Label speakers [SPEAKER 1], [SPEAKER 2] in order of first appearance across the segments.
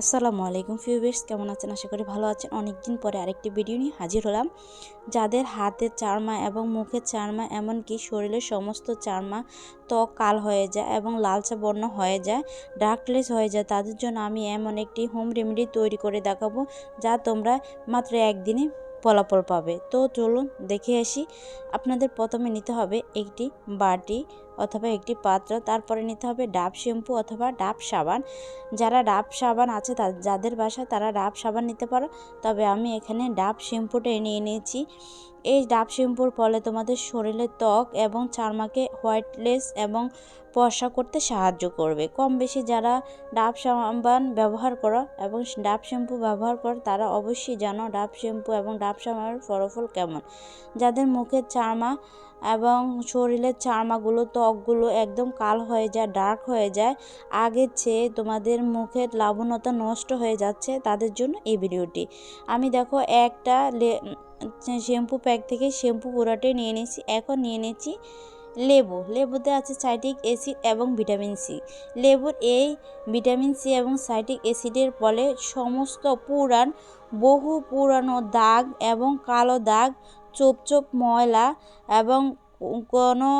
[SPEAKER 1] আসসালামু আলাইকুম ফিউবেস কেমন আছেন? আশা করি ভালো আছেন। অনেক দিন পরে আরেকটি ভিডিও নিয়ে হাজির হলাম। যাদের হাতের চারমা এবং মুখের চারমা, এমনকি শরীরের সমস্ত চারমা ত্বক কাল হয়ে যায় এবং লালচা বর্ণ হয়ে যায়, ডার্কলেস হয়ে যায়, তাদের জন্য আমি এমন একটি হোম রেমেডি তৈরি করে দেখাবো, যা তোমরা মাত্র একদিনে ফলাফল পাবে। তো চলুন দেখে আসি। আপনাদের প্রথমে নিতে হবে একটি বাটি অথবা একটি পাত্র। তারপরে নিতে হবে ডাব, শ্যাম্পু অথবা ডাব সাবান। যারা ডাব সাবান আছে, তা- যাদের বাসা তারা ডাব সাবান নিতে পারো। তবে আমি এখানে ডাব শ্যাম্পুটাই নিয়ে নিয়েছি। এই ডাব শ্যাম্পুর ফলে তোমাদের শরীরের ত্বক এবং চারমাকে হোয়াইটলেস এবং ফর্সা করতে সাহায্য করবে। কম বেশি যারা ডাব সাবান ব্যবহার করো এবং ডাব শ্যাম্পু ব্যবহার করো, তারা অবশ্যই জানো ডাব শ্যাম্পু এবং ডাব সাবানের ফলাফল কেমন। যাদের মুখের চারমা এবং শরীরের চারমাগুলো ত্বকগুলো একদম কাল হয়ে যায় ডার্ক হয়ে যায়। আগের চেয়ে তোমাদের মুখের লাবণ্যতা নষ্ট হয়ে যাচ্ছে তাদের জন্য এই ভিডিওটি। আমি দেখো একটা শ্যাম্পু প্যাক থেকে শ্যাম্পু পুরোটাই নিয়ে নিয়েছি, এখন নিয়ে নিয়েছি লেবু। লেবুতে আছে সাইটিক অ্যাসিড এবং ভিটামিন সি লেবুর এই ভিটামিন সি এবং সাইটিক অ্যাসিডের ফলে সমস্ত পুরান বহু পুরানো দাগ এবং কালো দাগ, চোপ চোপ ময়লা এবং কোনো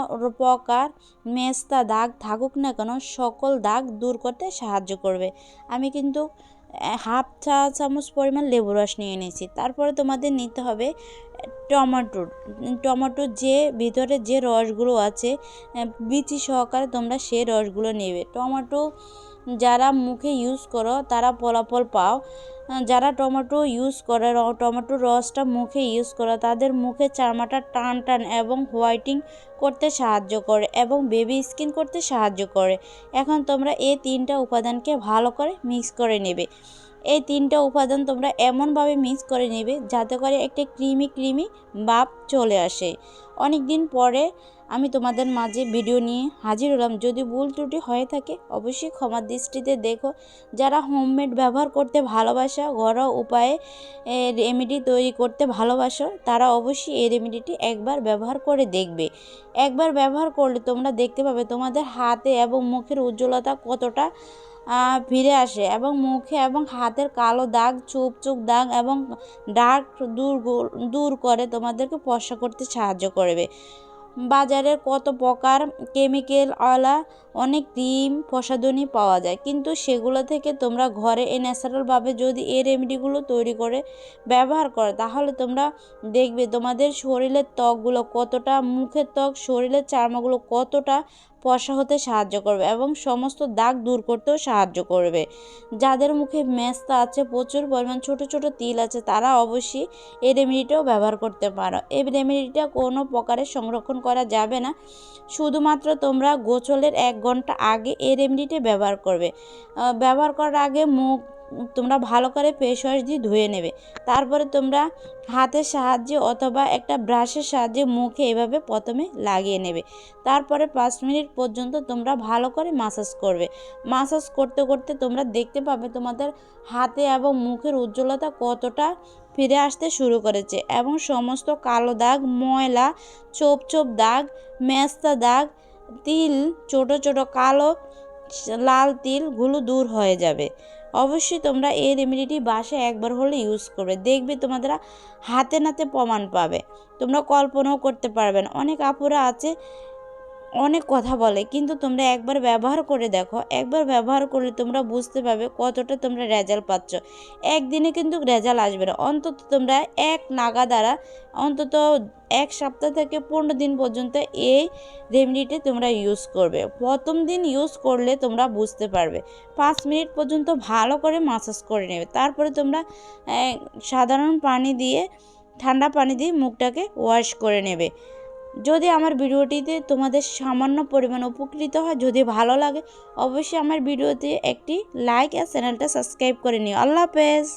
[SPEAKER 1] প্রকার মেস্তা দাগ থাকুক না কেন, সকল দাগ দূর করতে সাহায্য করবে। আমি কিন্তু হাফ চা চামচ পরিমাণ লেবু রস নিয়ে নিয়েছি তারপরে তোমাদের নিতে হবে টমেটোর টমেটোর যে ভিতরে যে রসগুলো আছে বিচি সহকারে তোমরা সেই রসগুলো নেবে। টমেটো যারা মুখে ইউজ করো, তারা ফলাফল পাও। যারা টমেটো ইউজ করে টমেটোর রসটা মুখে ইউজ করো, তাদের মুখে চামড়াটা টান টান এবং হোয়াইটিং করতে সাহায্য করে এবং বেবি স্কিন করতে সাহায্য করে। এখন তোমরা এই তিনটা উপাদানকে ভালো করে মিক্স করে নেবে। এই তিনটা উপাদান তোমরা এমনভাবে মিক্স করে নেবে যাতে করে একটা ক্রিমি ক্রিমি ভাব চলে আসে। অনেক দিন পরে আমি তোমাদের মাঝে ভিডিও নিয়ে হাজির হলাম। যদি ভুল ত্রুটি হয়ে থাকে, অবশ্যই ক্ষমার দৃষ্টিতে দেখো। যারা হোমমেড ব্যবহার করতে ভালোবাসা, ঘরোয়া উপায়ে রেমেডি তৈরি করতে ভালোবাসো, তারা অবশ্যই এই রেমেডিটি একবার ব্যবহার করে দেখবে। একবার ব্যবহার করলে তোমরা দেখতে পাবে তোমাদের হাতে এবং মুখের উজ্জ্বলতা কতটা ফিরে আসে এবং মুখে এবং হাতের কালো দাগ চুপ চুপ দাগ এবং ডার্ক দূর দূর করে তোমাদেরকে ফর্সা করতে সাহায্য করবে। বাজারের কত প্রকার কেমিক্যালওয়ালা অনেক ক্রিম, প্রসাধনী পাওয়া যায়, কিন্তু সেগুলো থেকে তোমরা ঘরে এই ন্যাচারালভাবে যদি এই রেমেডিগুলো তৈরি করে ব্যবহার করো, তাহলে তোমরা দেখবে তোমাদের শরীরের ত্বকগুলো কতটা, মুখের ত্বক, শরীরের চামড়াগুলো কতটা ফর্সা হতে সাহায্য করবে এবং সমস্ত দাগ দূর করতেও সাহায্য করবে। যাদের মুখে মেস্তা আছে, প্রচুর পরিমাণ ছোট ছোট তিল আছে, তারা অবশ্যই এই রেমেডিটাও ব্যবহার করতে পারো। এই রেমেডিটা কোনো প্রকারে সংরক্ষণ করা যাবে না। শুধুমাত্র তোমরা গোসলের এক ঘণ্টা আগে এই রেমেডিটা ব্যবহার করবে। ব্যবহার করার আগে মুখ তোমরা ভালো করে ফেস ওয়াশ দিয়ে ধুয়ে নেবে। তারপরে তোমরা হাতের সাহায্যে অথবা একটা ব্রাশের সাহায্যে মুখে এভাবে প্রথমে লাগিয়ে নেবে। তারপরে পাঁচ মিনিট পর্যন্ত তোমরা ভালো করে মাসাজ করবে। মাসাজ করতে করতে তোমরা দেখতে পাবে তোমাদের হাতে এবং মুখের উজ্জ্বলতা কতটা ফিরে আসতে শুরু করেছে এবং সমস্ত কালো দাগ, ময়লা চোপ চোপ দাগ, মেস্তা দাগ, তিল, ছোট ছোট কালো, লাল তিলগুলো দূর হয়ে যাবে। অবশ্যই তোমরা এই রেমেডিটি বাসায় একবার হলে ইউজ করবে। দেখবে তোমাদের হাতে নাতে প্রমাণ পাবে। তোমরা কল্পনাও করতে পারবে না। অনেক আপুরা আছে অনেক কথা বলে, কিন্তু তোমরা একবার ব্যবহার করে দেখো। একবার ব্যবহার করলে তোমরা বুঝতে পারবে কতটা তোমরা রেজাল্ট পাচ্ছ। একদিনে কিন্তু রেজাল্ট আসবে না। অন্তত তোমরা এক নাগা দ্বারা, অন্তত এক সপ্তাহ থেকে পনেরো দিন পর্যন্ত এই রেমেডিটি তোমরা ইউজ করবে। প্রথম দিন ইউজ করলে তোমরা বুঝতে পারবে। পাঁচ মিনিট পর্যন্ত ভালো করে মাসাজ করে নেবে। তারপরে তোমরা সাধারণ পানি দিয়ে, ঠান্ডা পানি দিয়ে মুখটাকে ওয়াশ করে নেবে। যদি আমার ভিডিওটিতে তোমাদের সামান্য পরিমাণ উপকৃত হয়, যদি ভালো লাগে, অবশ্যই আমার ভিডিওতে একটি লাইক আর চ্যানেলটা সাবস্ক্রাইব করে নিও। আল্লাহ হাফেজ।